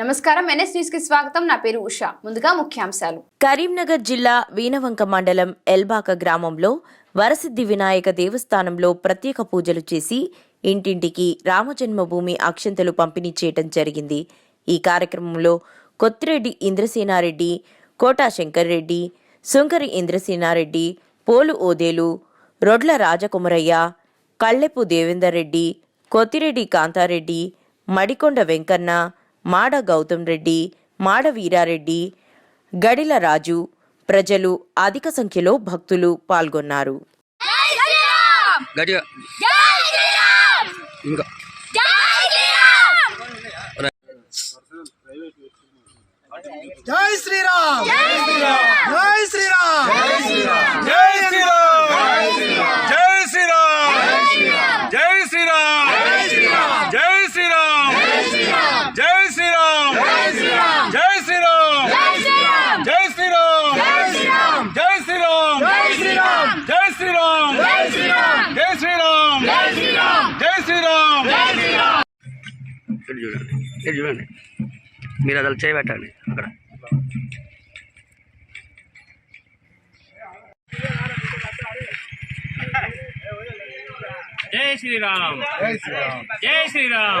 నమస్కారం. ఎన్ఎస్ న్యూస్కి స్వాగతం. నా పేరు ఉషా. ముందుగా ముఖ్యాంశాలు. కరీంనగర్ జిల్లా వీనవంక మండలం ఎల్బాక గ్రామంలో వరసిద్ధి వినాయక దేవస్థానంలో ప్రత్యేక పూజలు చేసి ఇంటింటికి రామజన్మభూమి అక్షంతలు పంపిణీ చేయటం జరిగింది. ఈ కార్యక్రమంలో కొత్తిరెడ్డి ఇంద్రసేనారెడ్డి కోటా శంకర్ రెడ్డి సుంకరి ఇంద్రసేనారెడ్డి పోలు ఓదేలు రొడ్ల రాజకుమరయ్య కళ్ళెపు దేవేందర్ రెడ్డి కొత్తిరెడ్డి కాంతారెడ్డి మడికొండ వెంకన్న మాడ గౌతమ్ రెడ్డి మాడ వీరారెడ్డి గడిల రాజు ప్రజలు అధిక సంఖ్యలో భక్తులు పాల్గొన్నారు. జై శ్రీరామ్! జై శ్రీరామ్! జై శ్రీరామ్! జై శ్రీరామ్! ఇటు చూడండి. ఇటు చూడండి. మీరు అసలు చేయబెట్టండి అక్కడ. జై శ్రీరామ్. జై శ్రీరామ్.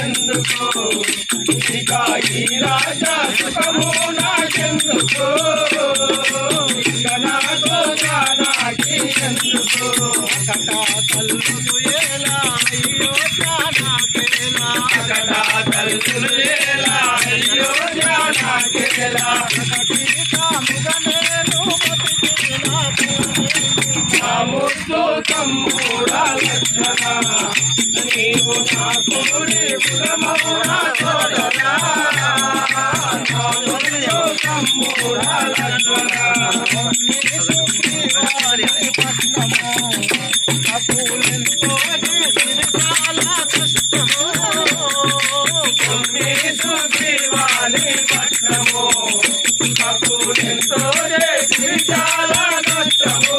ఎందుకో ఇక ఈ రాజా సుఖము నాకెందుకో ఇక నాతో నాకి ఎందుకో కటా తల్లు ఎలా అయ్యో నాకేలా కటా తల్లు ఎలా అయ్యో నాకేలా తమ్ముడు తమ్ముడా లక్షణ నీవు నాకు నిపుణమౌరా సోదరా సమ్మూరా లక్ష్మణా పట్నము కపులెంతో చాలా కష్టము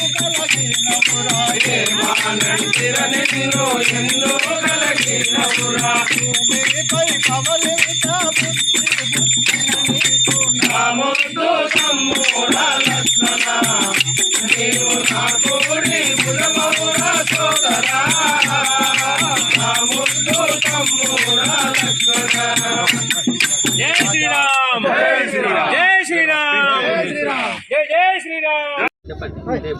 కలిగినపురాయే మానందిరని నిన్ను ఎందు కలిగినపురా భూమిపై పవలిత బుద్ధి బుద్ధినీకు నామోతో తమ్ముడ లక్ష్మణ నీవు నా కోడి చెప్పండి.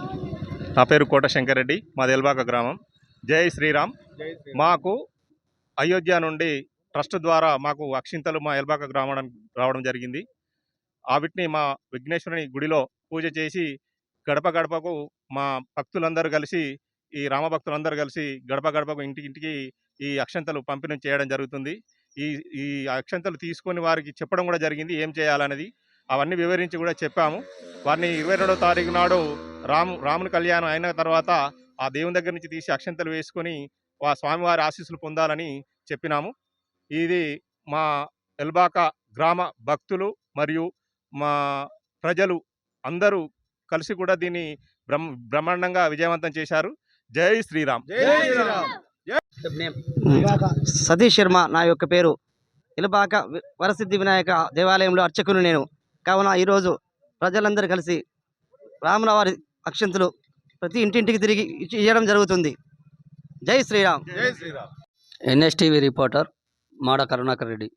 నా పేరు కోట శంకరెడ్డి మా దెల్బాక గ్రామం. జై శ్రీరామ్. మాకు అయోధ్య నుండి ట్రస్ట్ ద్వారా మాకు అక్షింతలు మా ఎల్బాక గ్రామం రావడం జరిగింది. ఆవిటిని మా విఘ్నేశ్వరుని గుడిలో పూజ చేసి గడప గడపకు మా భక్తులందరూ కలిసి ఈ రామభక్తులందరూ కలిసి గడప గడపకు ఇంటికింటికి ఈ అక్షంతలు పంపిణీ చేయడం జరుగుతుంది. ఈ ఈ అక్షంతలు తీసుకొని వారికి చెప్పడం కూడా జరిగింది. ఏం చేయాలనేది అవన్నీ వివరించి కూడా చెప్పాము. వారిని ఇరవై రెండవ తారీఖు నాడు రాము రాముని కళ్యాణం అయిన తర్వాత ఆ దేవుని దగ్గర నుంచి తీసి అక్షంతలు వేసుకొని ఆ స్వామివారి ఆశీస్సులు పొందాలని చెప్పినాము. ఇది మా ఎల్బాక గ్రామ భక్తులు మరియు మా ప్రజలు అందరూ కలిసి కూడా దీన్ని బ్రహ్మ బ్రహ్మాండంగా విజయవంతం చేశారు. జై శ్రీరామ్. సతీష్ శర్మ నా యొక్క పేరు. ఇలబాక వరసిద్ధి వినాయక దేవాలయంలో అర్చకులు నేను. కావున ఈరోజు ప్రజలందరూ కలిసి రాముల వారి అక్షంతులు ప్రతి ఇంటింటికి తిరిగి ఇచ్చి- ఇవ్వడం జరుగుతుంది. జై Sriram. NSTV reporter Mada Karunakar Reddy.